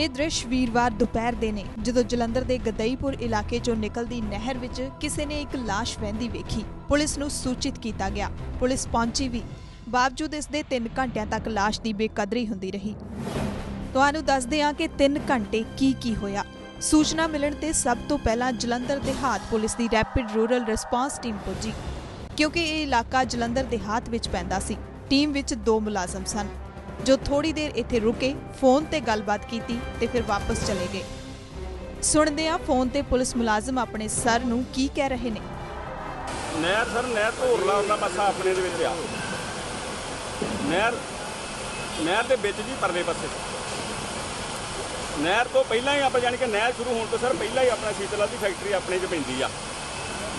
ਇਹ ਦ੍ਰਿਸ਼ ਵੀਰਵਾਰ ਦੁਪਹਿਰ ਦੇ ਨੇ, ਜਦੋਂ ਜਲੰਧਰ ਦੇ ਗਦਈਪੁਰ ਇਲਾਕੇ ਚੋਂ ਨਿਕਲਦੀ ਨਹਿਰ ਵਿੱਚ ਕਿਸੇ ਨੇ ਇੱਕ ਲਾਸ਼ ਵਹਿੰਦੀ ਵੇਖੀ। ਪੁਲਿਸ ਨੂੰ ਸੂਚਿਤ ਕੀਤਾ ਗਿਆ। ਪੁਲਿਸ ਪਹੁੰਚੀ ਵੀ, ਬਾਵਜੂਦ ਇਸ ਦੇ 3 ਘੰਟਿਆਂ ਤੱਕ ਲਾਸ਼ ਦੀ ਬੇਕਦਰੀ ਹੁੰਦੀ ਰਹੀ। ਤੁਹਾਨੂੰ ਦੱਸਦੇ ਹਾਂ ਕਿ 3 ਘੰਟੇ ਕੀ ਕੀ ਹੋਇਆ। ਸੂਚਨਾ ਮਿਲਣ ਤੇ ਸਭ ਤੋਂ ਪਹਿਲਾਂ ਜਲੰਧਰ ਦਿਹਾਤ ਪੁਲਿਸ ਦੀ ਰੈਪਿਡ ਰੂਰਲ ਰਿਸਪਾਂਸ ਟੀਮ ਪੁੱਜੀ, ਕਿਉਂਕਿ ਇਹ ਇਲਾਕਾ ਜਲੰਧਰ ਦਿਹਾਤ ਵਿੱਚ ਪੈਂਦਾ ਸੀ। ਟੀਮ ਵਿੱਚ ਦੋ ਮੁਲਾਜ਼ਮ ਸਨ। ਜੋ ਥੋੜੀ ਦੇਰ ਇੱਥੇ ਰੁਕੇ, ਫੋਨ ਤੇ ਗੱਲਬਾਤ ਕੀਤੀ ਤੇ ਫਿਰ ਵਾਪਸ ਚਲੇ ਗਏ। ਸੁਣਦੇ ਆ ਫੋਨ ਤੇ ਪੁਲਿਸ ਮੁਲਾਜ਼ਮ ਆਪਣੇ ਸਰ ਨੂੰ ਕੀ ਕਹਿ ਰਹੇ ਨੇ। ਨਹਿਰ ਸਰ, ਨਹਿਰ ਧੋਰਲਾ ਹੁੰਦਾ ਮਸਾ ਆਪਣੇ ਦੇ ਵਿੱਚ ਆ ਨਹਿਰ ਨਹਿਰ ਦੇ ਵਿੱਚ ਜੀ ਪਰਲੇ ਪਾਸੇ। ਨਹਿਰ ਤੋਂ ਪਹਿਲਾਂ ਹੀ ਆਪਾਂ ਜਾਣੀ ਕਿ ਨਹਿਰ ਸ਼ੁਰੂ ਹੋਣ ਤੋਂ ਸਰ ਪਹਿਲਾਂ ਹੀ ਆਪਣਾ ਸ਼ੀਤਲਾ ਦੀ ਫੈਕਟਰੀ ਆਪਣੇ 'ਚ ਪੈਂਦੀ ਆ।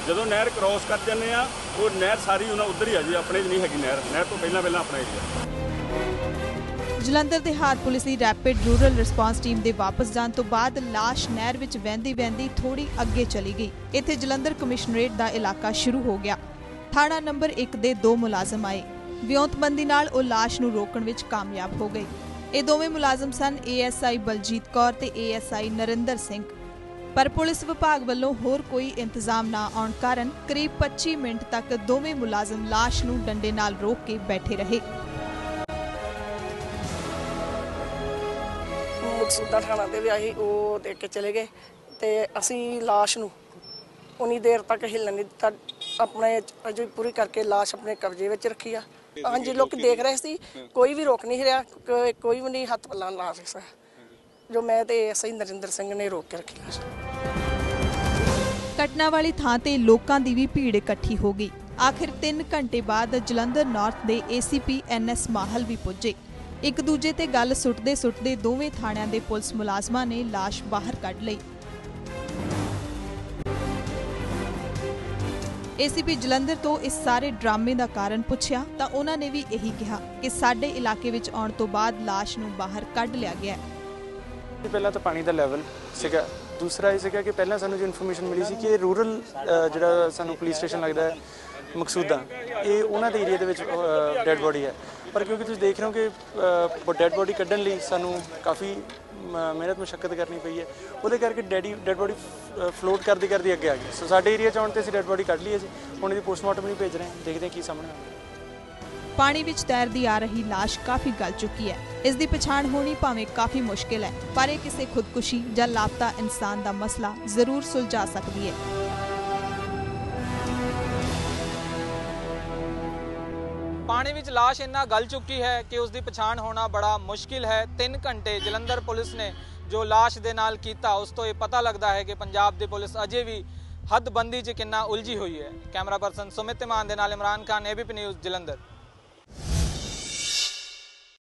ਜਦੋਂ ਨਹਿਰ ਕ੍ਰਾਸ ਕਰ ਜਾਂਦੇ ਆ, ਉਹ ਨਹਿਰ ਸਾਰੀ ਉਹਨਾਂ ਉਧਰ ਹੀ ਆ ਜੀ, ਆਪਣੇ 'ਚ ਨਹੀਂ ਹੈਗੀ ਨਹਿਰ। ਨਹਿਰ ਤੋਂ ਪਹਿਲਾਂ ਪਹਿਲਾਂ ਆਪਣਾ ਏਰੀਆ ਜਲੰਧਰ ਦੇ ਹਾਰ ਪੁਲਿਸ ਦੀ ਰੈਪਿਡ ਰੂਰਲ ਰਿਸਪਾਂਸ ਟੀਮ ਦੇ ਵਾਪਸ ਜਾਣ ਤੋਂ ਬਾਅਦ ਲਾਸ਼ ਨਹਿਰ ਵਿੱਚ ਵਹਿੰਦੀ ਵਹਿੰਦੀ ਥੋੜੀ ਅੱਗੇ ਚਲੀ ਗਈ। ਇੱਥੇ ਜਲੰਧਰ ਕਮਿਸ਼ਨਰੇਟ ਦਾ ਇਲਾਕਾ ਸ਼ੁਰੂ ਹੋ ਗਿਆ। ਥਾਣਾ ਨੰਬਰ 1 ਦੇ ਦੋ ਮੁਲਾਜ਼ਮ ਆਏ। ਵਿਉਂਤਬੰਦੀ ਨਾਲ ਉਹ ਲਾਸ਼ ਨੂੰ ਰੋਕਣ ਵਿੱਚ ਕਾਮਯਾਬ ਹੋ ਗਏ। ਇਹ ਦੋਵੇਂ ਮੁਲਾਜ਼ਮ ਸਨ ਏਐਸਆਈ ਬਲਜੀਤ ਕੌਰ ਤੇ ਏਐਸਆਈ ਨਰਿੰਦਰ ਸਿੰਘ। ਪਰ ਪੁਲਿਸ ਵਿਭਾਗ ਵੱਲੋਂ ਹੋਰ ਕੋਈ ਇੰਤਜ਼ਾਮ ਨਾ ਆਉਣ ਕਾਰਨ ਕਰੀਬ 25 ਮਿੰਟ ਤੱਕ ਦੋਵੇਂ ਮੁਲਾਜ਼ਮ ਲਾਸ਼ ਨੂੰ ਡੰਡੇ ਨਾਲ ਰੋਕ ਕੇ ਬੈਠੇ ਰਹੇ। ਮਕਸੂਦਾ ਥਾਣਾ ਦੇ ਵੀ ਆਹੀ ਉਹ ਦੇਖ ਕੇ ਚਲੇ ਗਏ ਤੇ ਅਸੀਂ ਲਾਸ਼ ਨੂੰ ਉਨੀ ਦੇਰ ਤੱਕ ਹਿੱਲਣ ਨਹੀਂ ਦਿੱਤਾ। ਆਪਣੇ ਅਜੇ ਪੂਰੀ ਕਰਕੇ ਲਾਸ਼ ਆਪਣੇ ਕਬਜ਼ੇ ਵਿੱਚ ਰੱਖੀ ਆ। ਹਾਂਜੀ ਲੋਕ ਦੇਖ ਰਹੇ ਸੀ ਕੋਈ ਵੀ ਰੋਕ ਨਹੀਂ ਰਿਹਾ ਕੋਈ ਵੀ ਨਹੀਂ ਹੱਥ ਪੱਲਾ ਲਾ ਸਕਦਾ ਜੋ ਮੈਂ ਤੇ ਐਸਆਈ ਨਰਿੰਦਰ ਸਿੰਘ ਨੇ ਰੋਕ ਕੇ ਰੱਖੀ ਘਟਨਾ ਵਾਲੀ ਥਾਂ ਤੇ ਲੋਕਾਂ ਦੀ ਵੀ ਭੀੜ ਇਕੱਠੀ ਹੋ ਗਈ। ਆਖਿਰ 3 ਘੰਟੇ ਬਾਅਦ ਜਲੰਧਰ ਨਾਰਥ ਦੇ ਏਸੀਪੀ ਐਨਐਸ ਮਾਹਲ ਵੀ ਪੁੱਜੇ। ਇੱਕ ਦੂਜੇ ਤੇ ਗੱਲ ਸੁੱਟਦੇ ਸੁੱਟਦੇ ਦੋਵੇਂ ਥਾਣਿਆਂ ਦੇ ਪੁਲਿਸ ਮੁਲਾਜ਼ਮਾਂ ਨੇ ਲਾਸ਼ ਬਾਹਰ ਕੱਢ ਲਈ। ਏਸੀਪੀ ਜਲੰਧਰ ਤੋਂ ਇਸ ਸਾਰੇ ਡਰਾਮੇ ਦਾ ਕਾਰਨ ਪੁੱਛਿਆ ਤਾਂ ਉਹਨਾਂ ਨੇ ਵੀ ਇਹੀ ਕਿਹਾ ਕਿ ਸਾਡੇ ਇਲਾਕੇ ਵਿੱਚ ਆਉਣ ਤੋਂ ਬਾਅਦ ਲਾਸ਼ ਨੂੰ ਬਾਹਰ ਕੱਢ ਲਿਆ ਗਿਆ ਹੈ। ਜੀ, ਪਹਿਲਾਂ ਤਾਂ ਪਾਣੀ ਦਾ ਲੈਵਲ ਸੀਗਾ। ਦੂਸਰਾ ਇਹ ਸੀਗਾ ਕਿ ਪਹਿਲਾਂ ਸਾਨੂੰ ਜੋ ਇਨਫੋਰਮੇਸ਼ਨ ਮਿਲੀ ਸੀ ਕਿ ਇਹ ਰੂਰਲ ਜਿਹੜਾ ਸਾਨੂੰ ਪੁਲਿਸ ਸਟੇਸ਼ਨ ਲੱਗਦਾ ਹੈ ਮਕਸੂਦਾ ਇਹ ਉਹਨਾਂ ਦੇ ਏਰੀਆ ਦੇ ਵਿੱਚ ਡੈੱਡ ਬੋਡੀ ਹੈ। ਪਰ ਕਿਉਂਕਿ ਤੁਸੀਂ ਦੇਖ ਰਹੇ ਹੋ ਕਿ ਡੈੱਡ ਬੋਡੀ ਕੱਢਣ ਲਈ ਸਾਨੂੰ ਕਾਫੀ ਮਿਹਨਤ ਮੁਸ਼ਕਲ ਕਰਨੀ ਪਈ ਹੈ। ਉਹਦੇ ਕਰਕੇ ਡੈਡੀ ਡੈੱਡ ਬੋਡੀ ਫਲੋਟ ਕਰਦੀ ਕਰਦੀ ਅੱਗੇ ਆ ਗਈ ਸੋ ਸਾਡੇ ਏਰੀਆ ਚ ਆਉਣ ਤੇ ਅਸੀਂ ਡੈੱਡ ਬੋਡੀ ਕੱਢ ਲਈ ਹੈ ਹੁਣ ਇਹਦੀ ਪੋਸਟਮਾਰਟਮ ਲਈ ਭੇਜ ਰਹੇ ਹਾਂ। ਦੇਖਦੇ ਹਾਂ ਕੀ ਸਾਹਮਣੇ ਆਉਂਦਾ ਪਾਣੀ ਵਿੱਚ ਤੈਰਦੀ ਆ ਰਹੀ ਲਾਸ਼ ਕਾਫੀ ਗਲ ਚੁੱਕੀ ਹੈ। ਇਸ ਦੀ ਪਛਾਣ ਹੋਣੀ ਭਾਵੇਂ ਕਾਫੀ ਮੁਸ਼ਕਿਲ ਹੈ, ਪਰ ਇਹ ਕਿਸੇ ਖੁਦਕੁਸ਼ੀ ਜਾਂ ਲਾਪਤਾ ਇਨਸਾਨ ਦਾ ਮਸਲਾ ਜ਼ਰੂਰ ਸੁਲਝਾ ਸਕਦੀ ਹੈ। ਪਾਣੀ ਵਿੱਚ ਲਾਸ਼ ਇੰਨਾ ਗਲ ਚੁੱਕੀ ਹੈ ਕਿ ਉਸ ਦੀ ਪਛਾਣ ਹੋਣਾ ਬੜਾ ਮੁਸ਼ਕਿਲ ਹੈ। 3 ਘੰਟੇ ਜਲੰਧਰ ਪੁਲਿਸ ਨੇ ਜੋ ਲਾਸ਼ ਦੇ ਨਾਲ ਕੀਤਾ, ਉਸ ਤੋਂ ਇਹ ਪਤਾ ਲੱਗਦਾ ਹੈ ਕਿ ਪੰਜਾਬ ਦੀ ਪੁਲਿਸ ਅਜੇ ਵੀ ਹੱਦਬੰਦੀ 'ਚ ਕਿੰਨਾ ਉਲਝੀ ਹੋਈ ਹੈ। ਕੈਮਰਾ ਪਰਸਨ ਸੁਮਿਤ ਇਮਾਨ ਦੇ ਨਾਲ ਇਮਰਾਨ ਖਾਨ ਏਬੀਪੀ ਨਿਊਜ਼ ਜਲੰਧਰ।